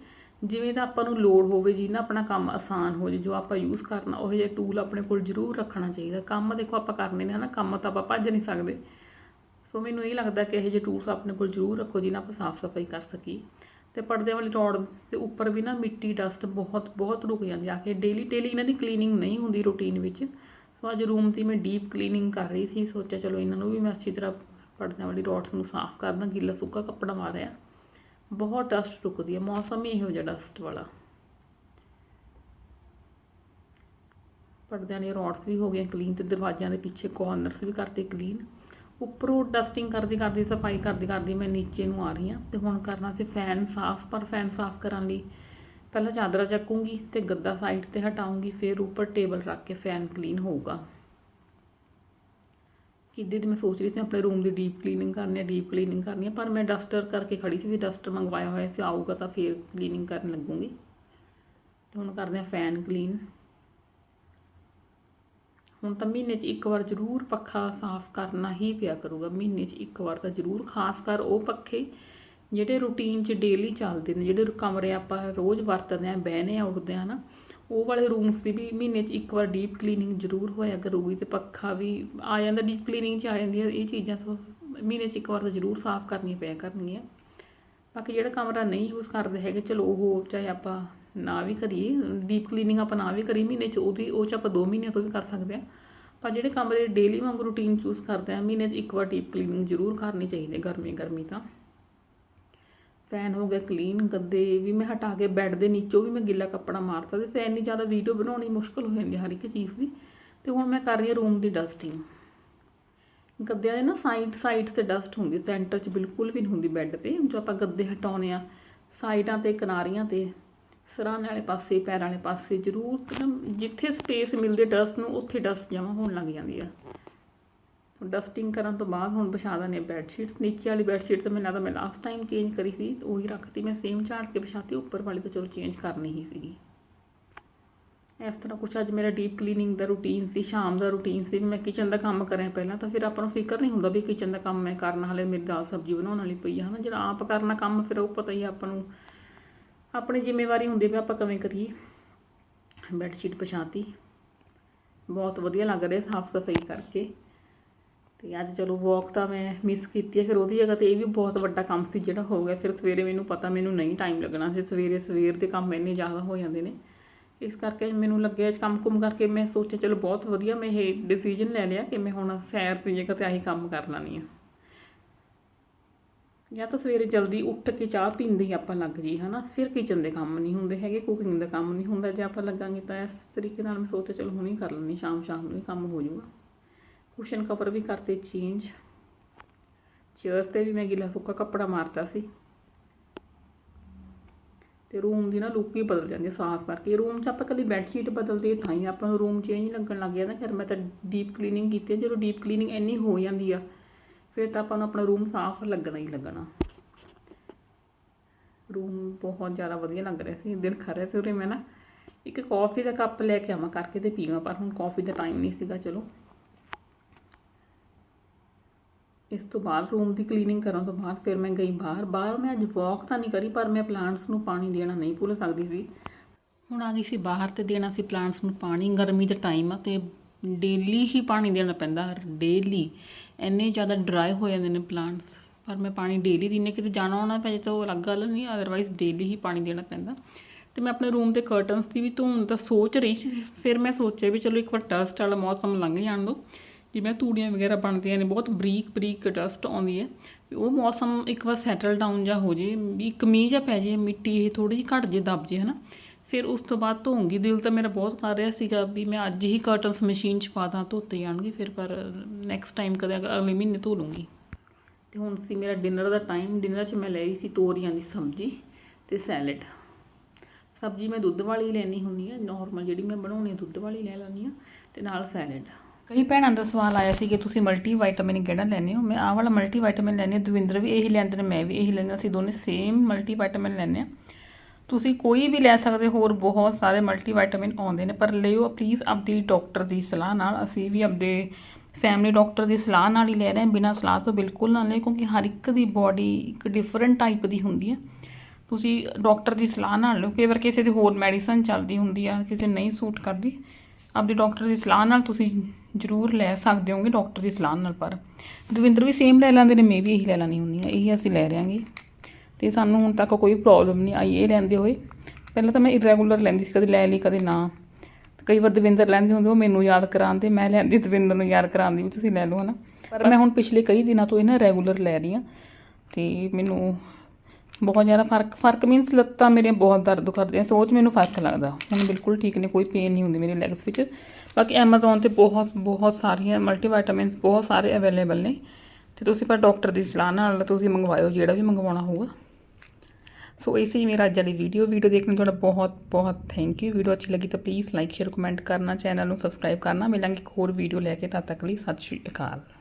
ਜਿਵੇਂ ਤਾਂ ਆਪਾਂ ਨੂੰ ਲੋੜ ਹੋਵੇ ਜੀ ਨਾ ਆਪਣਾ ਕੰਮ ਆਸਾਨ ਹੋ ਜੇ, ਜੋ ਆਪਾਂ ਯੂਜ਼ ਕਰਨਾ, ਉਹ ਜਿਹੇ ਟੂਲ ਆਪਣੇ ਕੋਲ ਜ਼ਰੂਰ ਰੱਖਣਾ ਚਾਹੀਦਾ। ਕੰਮ ਦੇਖੋ ਆਪਾਂ ਕਰਨੇ ਨੇ ਹਨਾ, ਕੰਮ ਤਾਂ ਆਪਾਂ ਭੱਜ ਨਹੀਂ ਸਕਦੇ। ਸੋ ਮੈਨੂੰ ਇਹ ਲੱਗਦਾ ਕਿ ਇਹ ਜਿਹੇ ਟੂਲਸ ਆਪਣੇ ਕੋਲ ਜ਼ਰੂਰ ਰੱਖੋ ਜਿਨ੍ਹਾਂ ਆਪਾਂ ਸਾਫ਼ ਸਫ਼ਾਈ ਕਰ ਸਕੀਏ। ਤੇ ਪਰਦੇ ਵਾਲੀ ਰੋਡ ਦੇ ਉੱਪਰ ਵੀ ਨਾ ਮਿੱਟੀ ਡਸਟ ਬਹੁਤ ਬਹੁਤ ਰੁਕ ਜਾਂਦੀ ਆ। ਕੇ ਡੇਲੀ ਡੇਲੀ ਇਹਨਾਂ ਦੀ ਕਲੀਨਿੰਗ ਨਹੀਂ ਹੁੰਦੀ ਰੂਟੀਨ ਵਿੱਚ। ਸੋ ਅੱਜ ਰੂਮ ਦੀ ਮੈਂ ਡੀਪ ਕਲੀਨਿੰਗ ਕਰ ਰਹੀ ਸੀ। ਸੋਚਿਆ ਚਲੋ ਇਹਨਾਂ ਨੂੰ ਵੀ ਮੈਂ ਅੱਛੀ ਤਰ੍ਹਾਂ ਪਰਦਿਆਂ ਵਾਲੀ ਰੋਡਸ ਨੂੰ ਸਾਫ਼ ਕਰਦਾ ਗਿੱਲਾ ਸੁੱਕਾ ਕੱਪੜਾ ਮਾਰਿਆ। ਬਹੁਤ ਡਸਟ ਰੁਕਦੀ ਹੈ ਮੌਸਮ ਹੀ ਇਹੋ ਜਿਹਾ ਡਸਟ ਵਾਲਾ। ਪਰਦਿਆਂ ਦੀਆਂ ਰੋਡਸ ਵੀ ਹੋ ਗਈਆਂ ਕਲੀਨ ਤੇ ਦਰਵਾਜ਼ਿਆਂ ਦੇ ਪਿੱਛੇ ਕੋਰਨਰਸ ਵੀ ਕਰਤੇ ਕਲੀਨ ਉੱਪਰੋਂ ਡਸਟਿੰਗ ਕਰਦੀ ਕਰਦੀ, ਸਫ਼ਾਈ ਕਰਦੀ ਕਰਦੀ ਮੈਂ ਨੀਚੇ ਨੂੰ ਆ ਰਹੀ ਹਾਂ ਤੇ ਹੁਣ ਕਰਨਾ ਸੀ ਫੈਨ ਸਾਫ਼, ਪਰ ਫੈਨ ਸਾਫ਼ ਕਰਨ ਲਈ ਪਹਿਲਾਂ ਚਾਦਰਾਂ ਚੱਕੂੰਗੀ ਤੇ ਗੱਦਾ ਸਾਈਡ ਤੇ ਹਟਾਉਂਗੀ ਫਿਰ ਉੱਪਰ ਟੇਬਲ ਰੱਖ ਕੇ ਫੈਨ ਕਲੀਨ ਹੋਊਗਾ। ਕਿੱਦੇ ਦੀ ਮੈਂ ਸੋਚ ਰਹੀ ਸੀ ਆਪਣੇ ਰੂਮ ਦੀ ਡੀਪ ਕਲੀਨਿੰਗ ਕਰਨੀ ਹੈ ਡੀਪ ਕਲੀਨਿੰਗ ਕਰਨੀ ਹੈ ਪਰ ਮੈਂ ਡਸਟਰ ਕਰਕੇ ਖੜੀ ਸੀ ਵੀ ਡਸਟਰ ਮੰਗਵਾਇਆ ਹੋਇਆ ਸੀ, ਆਊਗਾ ਤਾਂ ਫਿਰ ਕਲੀਨਿੰਗ ਕਰਨ ਲੱਗੂੰਗੀ। ਤੇ ਹੁਣ ਕਰਦੇ ਹਾਂ ਫੈਨ ਕਲੀਨ ਹੁਣ ਤਾਂ ਮਹੀਨੇ 'ਚ ਇੱਕ ਵਾਰ ਜ਼ਰੂਰ ਪੱਖਾ ਸਾਫ਼ ਕਰਨਾ ਹੀ ਪਿਆ ਕਰੂਗਾ। ਮਹੀਨੇ 'ਚ ਇੱਕ ਵਾਰ ਤਾਂ ਜ਼ਰੂਰ, ਖਾਸ ਕਰ ਉਹ ਪੱਖੇ ਜਿਹੜੇ ਰੂਟੀਨ 'ਚ ਡੇਲੀ ਚੱਲਦੇ ਨੇ, ਜਿਹੜੇ ਕਮਰੇ ਆਪਾਂ ਰੋਜ਼ ਵਰਤਦੇ ਆ ਬਹਿਨੇ ਆ, ਉੱਠਦੇ ਆ ਨਾ, ਉਹ ਵਾਲੇ ਰੂਮਸ ਦੀ ਵੀ ਮਹੀਨੇ 'ਚ ਇੱਕ ਵਾਰ ਡੀਪ ਕਲੀਨਿੰਗ ਜ਼ਰੂਰ ਹੋਇਆ ਕਰੂਗੀ ਤੇ ਪੱਖਾ ਵੀ ਆ ਜਾਂਦਾ ਡੀਪ ਕਲੀਨਿੰਗ 'ਚ ਆ ਜਾਂਦੀ ਹੈ ਇਹ ਚੀਜ਼ਾਂ ਸੋ ਮਹੀਨੇ 'ਚ ਇੱਕ ਵਾਰ ਤਾਂ ਜ਼ਰੂਰ ਸਾਫ਼ ਕਰਨੀਆਂ ਪਿਆ ਕਰਨਗੀਆਂ। ਬਾਕੀ ਜਿਹੜਾ ਕਮਰਾ ਨਹੀਂ ਯੂਜ਼ ਕਰਦੇ ਹੈਗੇ, ਚਲੋ ਉਹ ਚਾਹੇ ਆਪਾਂ ਨਾ ਵੀ ਕਰੀਏ ਡੀਪ ਕਲੀਨਿੰਗ ਆਪਾਂ ਨਾ ਵੀ ਕਰੀਏ, ਮਹੀਨੇ 'ਚ ਉਹਦੀ, ਉਹ 'ਚ ਆਪਾਂ 2 ਮਹੀਨਿਆਂ ਤੋਂ ਵੀ ਕਰ ਸਕਦੇ ਆ ਪਰ ਜਿਹੜੇ ਕਮਰੇ ਡੇਲੀ ਵਾਂਗ ਰੂਟੀਨ ਚੂਜ਼ ਕਰਦੇ ਆ ਮਹੀਨੇ 'ਚ ਇੱਕ ਵਾਰ ਡੀਪ ਕਲੀਨਿੰਗ ਜ਼ਰੂਰ ਕਰਨੀ ਚਾਹੀਦੀ ਹੈ ਗਰਮੀ ਗਰਮੀ ਤਾਂ। ਫੈਨ ਹੋ ਗਿਆ ਕਲੀਨ ਗੱਦੇ ਵੀ ਮੈਂ ਹਟਾ ਕੇ ਬੈੱਡ ਦੇ ਨੀਚੋਂ ਵੀ ਮੈਂ ਗਿੱਲਾ ਕੱਪੜਾ ਮਾਰਤਾ ਤੇ ਫੈਨ ਨਹੀਂ ਜ਼ਿਆਦਾ ਵੀਡੀਓ ਬਣਾਉਣੀ ਮੁਸ਼ਕਲ ਹੋ ਜਾਂਦੀ ਹਰ ਇੱਕ ਚੀਜ਼ ਦੀ। ਤੇ ਹੁਣ ਮੈਂ ਕਰ ਰਹੀ ਹਾਂ ਰੂਮ ਦੀ ਡਸਟਿੰਗ ਗੱਦਿਆਂ ਦੇ ਨਾ ਸਾਈਡ ਸਾਈਡ ਤੇ ਡਸਟ ਹੁੰਦੀ ਸੈਂਟਰ 'ਚ ਬਿਲਕੁਲ ਵੀ ਨਹੀਂ ਹੁੰਦੀ ਬੈੱਡ ਤੇ। ਜੋ ਆਪਾਂ ਗੱਦੇ ਹਟਾਉਨੇ ਆ ਸਾਈਡਾਂ ਤੇ, ਕਿਨਾਰੀਆਂ ਤੇ ਸਰਾਣੇ ਵਾਲੇ ਪਾਸੇ, ਪੈਰ ਵਾਲੇ ਪਾਸੇ ਜ਼ਰੂਰ ਨਾ ਜਿੱਥੇ ਸਪੇਸ ਮਿਲਦੀ ਡਸਟ ਨੂੰ, ਉੱਥੇ ਡਸਟ ਜਮ੍ਹਾਂ ਹੋਣ ਲੱਗ ਜਾਂਦੀ ਆ। ਡਸਟਿੰਗ ਕਰਨ ਤੋਂ ਬਾਅਦ ਹੁਣ ਵਿਛਾ ਦਿੰਦੇ ਬੈੱਡ ਸ਼ੀਟਸ ਨੀਚੇ ਵਾਲੀ ਬੈੱਡ ਸ਼ੀਟ ਤਾਂ ਮੈਨੂੰ ਤਾਂ ਮੈਂ ਲਾਸਟ ਟਾਈਮ ਚੇਂਜ ਕਰੀ ਸੀ, ਤੇ ਉਹੀ ਰੱਖਤੀ ਮੈਂ ਸੇਮ ਝਾੜ ਕੇ ਵਿਛਾਤੀ, ਉੱਪਰ ਵਾਲੀ ਤਾਂ ਚਲੋ ਚੇਂਜ ਕਰਨੀ ਹੀ ਸੀਗੀ। ਇਸ ਤਰ੍ਹਾਂ ਕੁਛ ਅੱਜ ਮੇਰਾ ਡੀਪ ਕਲੀਨਿੰਗ ਦਾ ਰੂਟੀਨ ਸੀ, ਸ਼ਾਮ ਦਾ ਰੂਟੀਨ ਸੀ ਵੀ ਮੈਂ ਕਿਚਨ ਦਾ ਕੰਮ ਕਰਾਂ ਪਹਿਲਾਂ, ਤਾਂ ਫਿਰ ਆਪਾਂ ਨੂੰ ਫਿਕਰ ਨਹੀਂ ਹੁੰਦਾ ਵੀ ਕਿਚਨ ਦਾ ਕੰਮ ਮੈਂ ਕਰਨਾ, ਹਲੇ ਮੇਰੀ ਦਾਲ ਸਬਜ਼ੀ ਬਣਾਉਣ ਵਾਲੀ ਪਈ ਆ, ਹਨਾ? ਜਿਹੜਾ ਆਪ ਕਰਨਾ ਕੰਮ, ਫਿਰ ਉਹ ਪਤਾ ਹੀ ਆ ਆਪਾਂ ਨੂੰ ਆਪਣੀ ਜ਼ਿੰਮੇਵਾਰੀ ਹੁੰਦੀ ਵੀ ਆਪਾਂ ਕਿਵੇਂ ਕਰੀਏ? ਬੈੱਡ ਸ਼ੀਟ ਵਿਛਾਤੀ ਬਹੁਤ ਵਧੀਆ ਲੱਗ ਰਿਹਾ, ਸਾਫ਼ ਸਫ਼ਾਈ ਕਰਕੇ। ਤੇ ਅੱਜ ਚਲੋ ਵਾਕ ਤਾਂ ਮੈਂ ਮਿਸ ਕੀਤੀ ਹੈ ਫਿਰ ਉਹਦੀ ਜਗ੍ਹਾ ਤੇ ਇਹ ਵੀ ਬਹੁਤ ਵੱਡਾ ਕੰਮ ਸੀ ਜਿਹੜਾ ਹੋ ਗਿਆ। ਫਿਰ ਸਵੇਰੇ ਮੈਨੂੰ ਪਤਾ, ਮੈਨੂੰ ਨਹੀਂ ਟਾਈਮ ਲੱਗਣਾ। ਸੀ ਸਵੇਰੇ, ਸਵੇਰ ਦੇ ਕੰਮ ਇੰਨੇ ਜ਼ਿਆਦਾ ਹੋ ਜਾਂਦੇ ਨੇ। ਇਸ ਕਰਕੇ ਮੈਨੂੰ ਲੱਗਿਆ ਇਸ ਕੰਮ ਕੁਮ ਕਰਕੇ ਮੈਂ ਸੋਚਿਆ, ਚਲੋ ਬਹੁਤ ਵਧੀਆ ਮੈਂ ਇਹ ਡਿਸੀਜਨ ਲੈ ਲਿਆ ਕਿ ਮੈਂ ਹੁਣ ਸੈਰ ਦੀ ਜਗ੍ਹਾ ਤੇ ਆਹੀ ਕੰਮ ਕਰ ਲੈਣੀ ਆ। ਜਾਂ ਤਾਂ ਸਵੇਰੇ ਜਲਦੀ ਉੱਠ ਕੇ ਚਾਹ ਪੀਂਦੇ ਹੀ ਆਪਾਂ ਲੱਗ ਜੀ ਹਨਾ? ਫਿਰ ਕਿਚਨ ਦੇ ਕੰਮ ਨਹੀਂ ਹੁੰਦੇ ਹੈਗੇ ਕੁਕਿੰਗ ਦਾ ਕੰਮ ਨਹੀਂ ਹੁੰਦਾ, ਜੇ ਆਪਾਂ ਲੱਗਾਂਗੇ ਤਾਂ ਇਸ ਤਰੀਕੇ ਨਾਲ ਮੈਂ ਸੋਚਿਆ ਚਲੋ ਹੁਣੇ ਹੀ ਕਰ ਲੈਣੀ ਸ਼ਾਮ ਸ਼ਾਮ ਨੂੰ ਹੀ ਕੰਮ ਹੋ ਜਾਊਗਾ। ਕੁਸ਼ਨ ਕਵਰ ਵੀ ਕਰਤੇ ਚੇਂਜ ਚੇਅਰਸ ਤੇ ਵੀ ਮੈਂ ਗਿੱਲਾ ਸੁੱਕਾ ਕੱਪੜਾ ਮਾਰਤਾ ਸੀ। ਤੇ ਰੂਮ ਦੀ ਨਾ ਲੁੱਕ ਹੀ ਬਦਲ ਜਾਂਦੀ ਸਾਫ਼ ਕਰਕੇ। ਰੂਮ 'ਚ ਆਪਾਂ ਕੱਲੀ ਬੈੱਡ ਸ਼ੀਟ ਬਦਲਦੇ ਤਾਂ ਹੀ ਆਪਾਂ ਨੂੰ ਰੂਮ ਚੇਂਜ ਲੱਗਣ ਲੱਗ ਜਾਂਦਾ ਫਿਰ ਮੈਂ ਤਾਂ ਡੀਪ ਕਲੀਨਿੰਗ ਕੀਤੀ ਜਦੋਂ ਡੀਪ ਕਲੀਨਿੰਗ ਇੰਨੀ ਹੋ ਜਾਂਦੀ ਆ ਫਿਰ ਤਾਂ ਆਪਾਂ ਨੂੰ ਆਪਣਾ ਰੂਮ ਸਾਫ਼ ਲੱਗਣਾ ਹੀ ਲੱਗਣਾ। ਰੂਮ ਬਹੁਤ ਜ਼ਿਆਦਾ ਵਧੀਆ ਲੱਗ ਰਿਹਾ ਸੀ, ਦਿਲ ਕਰ ਰਿਹਾ ਸੀ ਉਰੇ ਮੈਂ ਨਾ। ਇੱਕ ਕੌਫੀ ਦਾ ਕੱਪ ਲੈ ਕੇ ਆਵਾਂ ਕਰਕੇ ਤੇ ਪੀਵਾਂ, ਪਰ ਹੁਣ ਕੌਫੀ ਦਾ ਟਾਈਮ ਨਹੀਂ ਸੀਗਾ, ਚਲੋ। ਇਸ ਤੋਂ ਬਾਅਦ ਰੂਮ ਦੀ ਕਲੀਨਿੰਗ ਕਰਨ ਤੋਂ ਬਾਅਦ ਫਿਰ ਮੈਂ ਗਈ ਬਾਹਰ। ਬਾਹਰ ਮੈਂ ਅੱਜ ਵਾਕ ਤਾਂ ਨਹੀਂ ਕਰੀ, ਪਰ ਮੈਂ ਪਲਾਂਟਸ ਨੂੰ ਪਾਣੀ ਦੇਣਾ ਨਹੀਂ ਭੁੱਲ ਸਕਦੀ ਸੀ। ਹੁਣ ਆ ਗਈ ਸੀ ਬਾਹਰ ਤੇ ਦੇਣਾ ਸੀ ਪਲਾਂਟਸ ਨੂੰ ਪਾਣੀ, ਗਰਮੀ ਦਾ ਟਾਈਮ ਆ ਤੇ ਡੇਲੀ ਹੀ ਪਾਣੀ ਦੇਣਾ ਪੈਂਦਾ ਡੇਲੀ ਇੰਨੇ ਜ਼ਿਆਦਾ ਡਰਾਈ ਹੋ ਜਾਂਦੇ ਨੇ ਪਲਾਂਟਸ ਪਰ ਮੈਂ ਪਾਣੀ ਡੇਲੀ ਦਿੰਨੇ ਕਿਤੇ ਜਾਣਾ ਹੋਣਾ ਪੈ ਜੇ ਤਾਂ ਉਹ ਅਲੱਗ ਗੱਲ ਨਹੀਂ ਅਦਰਵਾਈਜ਼ ਡੇਲੀ ਹੀ ਪਾਣੀ ਦੇਣਾ ਪੈਂਦਾ। ਤੇ ਮੈਂ ਆਪਣੇ ਰੂਮ ਦੇ ਕਰਟਨਸ ਦੀ ਵੀ ਧੋਣ ਦਾ ਸੋਚ ਰਹੀ ਸੀ। ਫਿਰ ਮੈਂ ਸੋਚਿਆ ਵੀ ਚਲੋ ਇੱਕ ਵਾਰ ਡਸਟ ਵਾਲਾ ਮੌਸਮ ਲੰਘ ਜਾਣ ਦੋ। ਜਿਵੇਂ ਤੂੜੀਆਂ ਵਗੈਰਾ ਬਣਦੀਆਂ ਨੇ, ਬਹੁਤ ਬਰੀਕ ਬਰੀਕ ਡਸਟ ਆਉਂਦੀ ਹੈ। ਉਹ ਮੌਸਮ ਇੱਕ ਵਾਰ ਸੈਟਲ ਡਾਊਨ ਜਾਂ ਹੋ ਜੇ, ਵੀ ਇੱਕ ਮੀਂਹ ਜਾਂ ਪੈ ਜੇ, ਮਿੱਟੀ ਇਹ ਥੋੜੀ ਜਿਹੀ ਘਟ ਜੇ, ਦਬ ਜੇ, ਹਨਾ। ਫਿਰ ਉਸ ਤੋਂ ਬਾਅਦ ਧੋਉਂਗੀ ਦਿਲ ਤਾਂ ਮੇਰਾ ਬਹੁਤ ਕਰ ਰਿਹਾ ਸੀਗਾ ਵੀ ਮੈਂ ਅੱਜ ਹੀ ਕਰਟਨਸ ਮਸ਼ੀਨ 'ਚ ਪਾ ਦਾਂ, ਧੋਤੇ ਜਾਣਗੇ ਫਿਰ, ਪਰ ਨੈਕਸਟ ਟਾਈਮ ਕਦੇ ਅਗ- ਅਗਲੇ ਮਹੀਨੇ ਧੋ ਲੂੰਗੀ। ਤੇ ਹੁਣ ਸੀ ਮੇਰਾ ਡਿਨਰ ਦਾ ਟਾਈਮ ਡਿਨਰ 'ਚ ਮੈਂ ਲੈ ਰਹੀ ਸੀ ਤੋਰੀਆਂ ਦੀ ਸਬਜ਼ੀ ਤੇ ਸੈਲਡ ਸਬਜ਼ੀ ਮੈਂ ਦੁੱਧ ਵਾਲੀ ਲੈਣੀ ਹੁੰਦੀ ਆ ਨਾਰਮਲ ਜਿਹੜੀ ਮੈਂ ਬਣਾਉਣੀ ਦੁੱਧ ਵਾਲੀ ਲੈ ਲੈਂਦੀ ਆ ਤੇ ਨਾਲ ਸੈਲਡ ਕਈ ਭੈਣਾਂ ਦਾ ਸਵਾਲ ਆਇਆ ਸੀ ਕਿ ਤੁਸੀਂ ਮਲਟੀ ਵਿਟਾਮਿਨ ਕਿਹੜਾ ਲੈਂਦੇ ਹੋ? ਮੈਂ ਆਹ ਵਾਲਾ ਮਲਟੀ ਵਿਟਾਮਿਨ ਲੈਂਦੀ ਹਾਂ, ਦਵਿੰਦਰ ਵੀ ਇਹੀ ਲੈਂਦੇ ਨੇ, ਮੈਂ ਵੀ ਇਹੀ ਲੈਂਦੇ ਹਾਂ। ਅਸੀਂ ਦੋਨੇ ਸੇਮ ਮਲਟੀ ਵਿਟਾਮਿਨ ਲੈਂਦੇ ਹਾਂ। ਤੁਸੀਂ ਕੋਈ ਵੀ ਲੈ ਸਕਦੇ ਹੋਰ ਬਹੁਤ ਸਾਰੇ ਮਲਟੀਵਿਟਾਮਿਨ ਆਉਂਦੇ ਨੇ, ਪਰ ਲਿਓ ਪਲੀਜ਼ ਆਪਦੀ ਡਾਕਟਰ ਦੀ ਸਲਾਹ ਨਾਲ, ਅਸੀਂ ਵੀ ਆਪਦੇ ਫੈਮਿਲੀ ਡਾਕਟਰ ਦੀ ਸਲਾਹ ਨਾਲ ਹੀ ਲੈ ਰਹੇ ਹਾਂ, ਬਿਨਾਂ ਸਲਾਹ ਤੋਂ ਬਿਲਕੁਲ ਨਾ ਲਏ, ਕਿਉਂਕਿ ਹਰ ਇੱਕ ਦੀ ਬਾਡੀ ਇੱਕ ਡਿਫਰੈਂਟ ਟਾਈਪ ਦੀ ਹੁੰਦੀ ਹੈ। ਤੁਸੀਂ ਡਾਕਟਰ ਦੀ ਸਲਾਹ ਨਾਲ ਲਓ, ਕਈ ਵਾਰ ਕਿਸੇ ਦੀ ਹੋਰ ਮੈਡੀਸਨ ਚੱਲਦੀ ਹੁੰਦੀ ਆ, ਕਿਸੇ ਨਹੀਂ ਸੂਟ ਕਰਦੀ, ਆਪਦੀ ਡਾਕਟਰ ਦੀ ਸਲਾਹ ਨਾਲ ਤੁਸੀਂ ਜ਼ਰੂਰ ਲੈ ਸਕਦੇ ਹੋਗੇ ਡਾਕਟਰ ਦੀ ਸਲਾਹ ਨਾਲ, ਪਰ ਦਵਿੰਦਰ ਵੀ ਸੇਮ ਲੈ ਲੈਂਦੇ ਨੇ, ਮੈਂ ਵੀ ਇਹੀ ਲੈ ਲੈਣੀ ਹੁੰਦੀ ਆ ਇਹੀ ਅਸੀਂ ਲੈ ਰਹੇ ਤੇ ਸਾਨੂੰ ਹੁਣ ਤੱਕ ਕੋਈ ਪ੍ਰੋਬਲਮ ਨਹੀਂ ਆਈ, ਇਹ ਲੈਂਦੇ ਹੋਏ। ਪਹਿਲਾਂ ਤਾਂ ਮੈਂ ਇਰੈਗੂਲਰ ਲੈਂਦੀ ਸੀ, ਕਦੇ ਲੈ ਲਈ, ਕਦੇ ਨਾ। ਕਈ ਵਾਰ ਦਵਿੰਦਰ ਲੈਂਦੇ ਹੁੰਦੇ, ਉਹ ਮੈਨੂੰ ਯਾਦ ਕਰਾਉਂਦੇ ਮੈਂ ਲੈਂਦੀ, ਦਵਿੰਦਰ ਨੂੰ ਯਾਦ ਕਰਾਉਂਦੀ ਵੀ ਤੁਸੀਂ ਲੈ ਲਓ, ਹਨਾ। ਪਰ ਮੈਂ ਹੁਣ ਪਿਛਲੇ ਕਈ ਦਿਨਾਂ ਤੋਂ ਇਹ ਨਾ ਰੈਗੂਲਰ ਲੈ ਰਹੀ ਹਾਂ ਤੇ ਮੈਨੂੰ ਬਹੁਤ ਜ਼ਿਆਦਾ ਫ਼ਰਕ ਫ਼ਰਕ ਮੀਨਸ ਲੱਤਾਂ ਮੇਰੀਆਂ ਬਹੁਤ ਦਰਦ ਕਰਦੀਆਂ ਸੋਚ ਮੈਨੂੰ ਫ਼ਰਕ ਲੱਗਦਾ। ਹੁਣ ਬਿਲਕੁਲ ਠੀਕ ਨੇ, ਕੋਈ ਪੇਨ ਨਹੀਂ ਹੁੰਦੀ ਮੇਰੇ ਲੈਗਸ ਵਿੱਚ। ਬਾਕੀ Amazon ਤੇ ਬਹੁਤ ਬਹੁਤ ਸਾਰੀਆਂ ਮਲਟੀਵਿਟਾਮਿਨਸ ਬਹੁਤ ਸਾਰੇ ਅਵੇਲੇਬਲ ਨੇ। ਤੇ ਤੁਸੀਂ ਪਰ ਡਾਕਟਰ ਦੀ ਸਲਾਹ ਨਾਲ ਤੁਸੀਂ ਮੰਗਵਾਇਓ, ਜਿਹੜਾ ਵੀ ਮੰਗਵਾਉਣਾ ਹੋਊਗਾ। ਸੋ ਇਹ ਹੀ ਮੇਰਾ ਅੱਜ ਵਾਲੀ ਵੀਡੀਓ ਵੀਡੀਓ ਦੇਖਣ ਲਈ ਤੁਹਾਡਾ ਬਹੁਤ ਬਹੁਤ ਥੈਂਕ ਯੂ ਵੀਡੀਓ ਅੱਛੀ ਲੱਗੀ ਤਾਂ ਪਲੀਜ਼ ਲਾਈਕ ਸ਼ੇਅਰ ਕਮੈਂਟ ਕਰਨਾ ਚੈਨਲ ਨੂੰ ਸਬਸਕ੍ਰਾਈਬ ਕਰਨਾ ਮਿਲਾਂਗੇ ਇੱਕ ਹੋਰ ਵੀਡੀਓ ਲੈ ਕੇ ਤਦ ਤੱਕ ਲਈ ਸਤਿ ਸ਼੍ਰੀ ਅਕਾਲ